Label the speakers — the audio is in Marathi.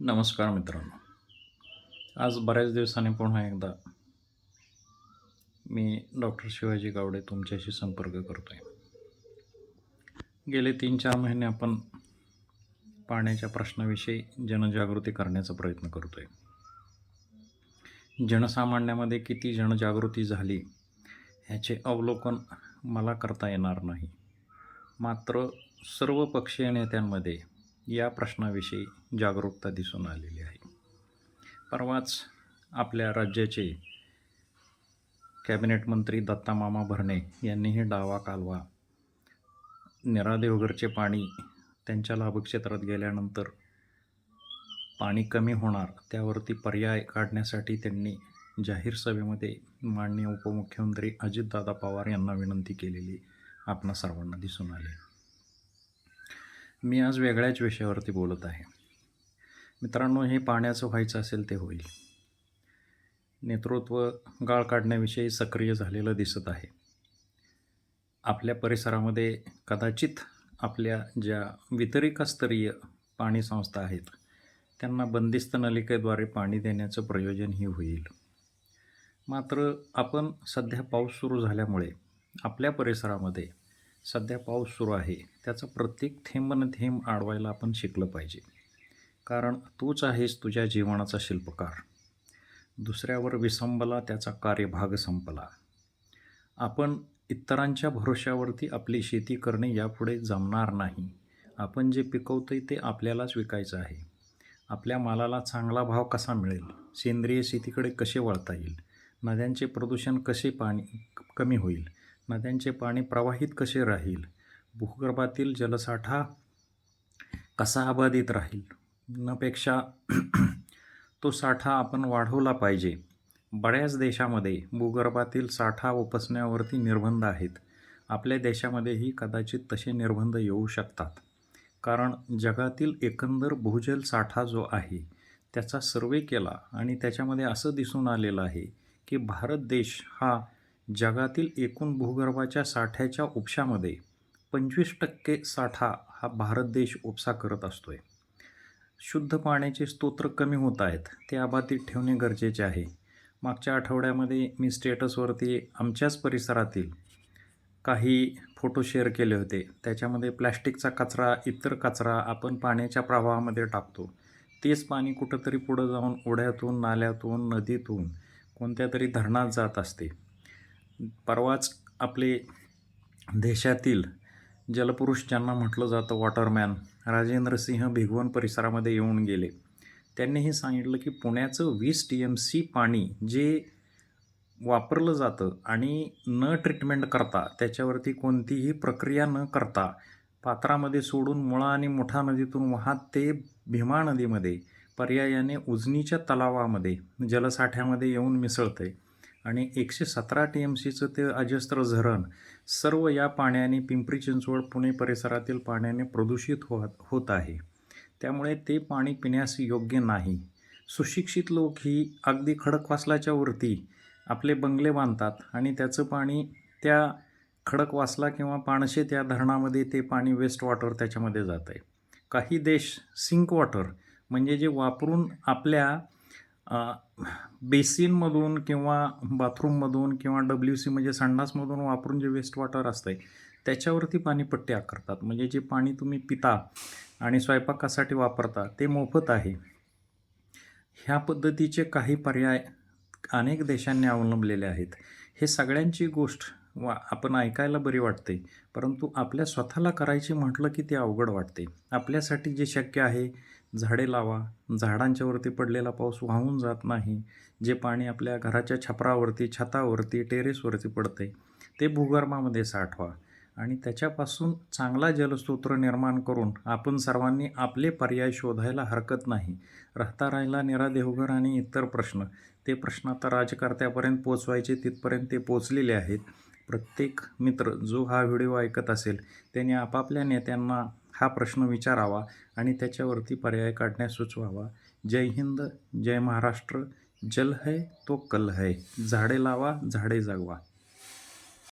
Speaker 1: नमस्कार मित्रांनो. आज बऱ्याच दिवसांनी पुन्हा एकदा मी डॉक्टर शिवाजी गावडे तुमच्याशी संपर्क करतो आहे गेले तीन चार महिने आपण पाण्याच्या प्रश्नाविषयी जनजागृती करण्याचा प्रयत्न करतो आहे जनसामान्यामध्ये किती जनजागृती झाली ह्याचे अवलोकन मला करता येणार नाही. मात्र सर्व पक्षीय नेत्यांमध्ये या प्रश्नाविषयी जागरूकता दिसून आलेली आहे. परवाच आपल्या राज्याचे कॅबिनेट मंत्री दत्ता मामा भरणे यांनीही डावा कालवा निरा देवघरचे पाणी त्यांच्या लाभक्षेत्रात गेल्यानंतर पाणी कमी होणार त्यावरती पर्याय काढण्यासाठी त्यांनी जाहीर सभेमध्ये माननीय उपमुख्यमंत्री अजितदादा पवार यांना विनंती केलेली आपणा सर्वांना दिसून आली. मी आज वेगळ्याच विषयावरती बोलत आहे. मित्रांनो हे पाण्याचं व्हायचं असेल ते होईल. नेतृत्व गाळ काढण्याविषयी सक्रिय झालेलं दिसत आहे. आपल्या परिसरामध्ये कदाचित आपल्या ज्या वितरिकास्तरीय पाणी संस्था आहेत त्यांना बंदिस्त नलिकेद्वारे पाणी देण्याचं प्रयोजनही होईल. मात्र आपण सध्या पाऊस सुरू झाल्यामुळे आपल्या परिसरामध्ये सध्या पाऊस सुरू आहे. त्याचा प्रत्येक थेंब न थेंब आडवायला आपण शिकलं पाहिजे. कारण तूच आहेस तुझ्या जीवनाचा शिल्पकार. दुसऱ्यावर विसंबला त्याचा कार्यभाग संपला. आपण इतरांच्या भरोश्यावरती आपली शेती करणे यापुढे जमणार नाही. आपण जे पिकवतोय ते आपल्यालाच विकायचं आहे. आपल्या मालाला चांगला भाव कसा मिळेल? सेंद्रिय शेतीकडे कसे वळता येईल? नद्यांचे प्रदूषण कसे पाणी कमी होईल? नद्यांचे पाणी प्रवाहित कसे राहील? भूगर्भातील जलसाठा कसा अबाधित राहील? नपेक्षा तो साठा आपण वाढवला पाहिजे. बऱ्याच देशामध्ये भूगर्भातील साठा उपसण्यावरती निर्बंध आहेत. आपल्या देशामध्येही कदाचित तसे निर्बंध येऊ शकतात. कारण जगातील एकंदर भूजल साठा जो आहे त्याचा सर्वे केला आणि त्याच्यामध्ये असं दिसून आलेलं आहे की भारत देश हा जगातील एकूण भूगर्भाच्या साठ्याच्या उपशामध्ये पंचवीस टक्के साठा हा भारत देश उपसा करत असतो आहे शुद्ध पाण्याचे स्तोत्र कमी होत आहेत ते अबाधित ठेवणे गरजेचे आहे. मागच्या आठवड्यामध्ये मी स्टेटसवरती आमच्याच परिसरातील काही फोटो शेअर केले होते. त्याच्यामध्ये प्लॅस्टिकचा कचरा इतर कचरा आपण पाण्याच्या प्रवाहामध्ये टाकतो. तेच पाणी कुठंतरी पुढं जाऊन ओढ्यातून नाल्यातून नदीतून कोणत्या तरी धरणात जात असते. परवाच आपले देशातील जलपुरुष ज्यांना म्हटलं जातं वॉटरमॅन राजेंद्र सिंह भिगवण परिसरामध्ये येऊन गेले. त्यांनीही सांगितलं की पुण्याचं वीस टी एम सी पाणी जे वापरलं जातं आणि न ट्रीटमेंट करता त्याच्यावरती कोणतीही प्रक्रिया न करता पात्रामध्ये सोडून मुळा आणि मोठा नदीतून वाहत ते भीमा नदीमध्ये पर्यायाने उजनीच्या तलावामध्ये जलसाठ्यामध्ये येऊन मिसळतं आहे आणि एकशे सतरा टी एम सीचं ते अजस्त्र धरण सर्व या पाण्याने पिंपरी चिंचवड पुणे परिसरातील पाण्याने प्रदूषित हो होत आहे. त्यामुळे ते पाणी पिण्यास योग्य नाही. सुशिक्षित लोक ही अगदी खडकवासलाच्या वरती आपले बंगले बांधतात आणि त्याचं पाणी त्या खडकवासला किंवा पाणशे त्या धरणामध्ये ते पाणी वेस्ट वॉटर त्याच्यामध्ये जात आहे. काही देश सिंक वॉटर म्हणजे जे वापरून आपल्या बेसिनमधून किंवा बाथरूममधून किंवा डब्ल्यू सी म्हणजे संडासमधून वापरून जे वेस्ट वॉटर असतं आहे त्याच्यावरती पाणीपट्टी आकारतात. म्हणजे जे पाणी तुम्ही पिता आणि स्वयंपाकासाठी वापरता ते मोफत आहे. ह्या पद्धतीचे काही पर्याय अनेक देशांनी अवलंबलेले आहेत. हे सगळ्यांची गोष्ट वा आपण ऐकायला बरी वाटते. परंतु आपल्या स्वतःला करायची म्हटलं की ते अवघड वाटते. आपल्यासाठी जे शक्य आहे झाडे लावा. झाडांच्यावरती पडलेला पाऊस वाहून जात नाही. जे पाणी आपल्या घराच्या छपरावरती छतावरती टेरेसवरती पडते ते भूगर्भामध्ये साठवा. आणि त्याच्यापासून चांगला जलस्रोत निर्माण करून आपण सर्वांनी आपले पर्याय शोधायला हरकत नाही. राहता राहिला निरा देवघर आणि इतर प्रश्न. ते प्रश्न आता राजकर्त्यापर्यंत पोचवायचे तिथपर्यंत ते पोचलेले आहेत. प्रत्येक मित्र जो हा व्हिडिओ ऐकत असेल त्याने आपापल्या नेत्यांना हा प्रश्न विचारावा आणि त्याच्यावरती पर्याय काढण्यास सुचवावा. जय हिंद जय महाराष्ट्र जल है तो कल है. झाडे लावा झाडे जगवा.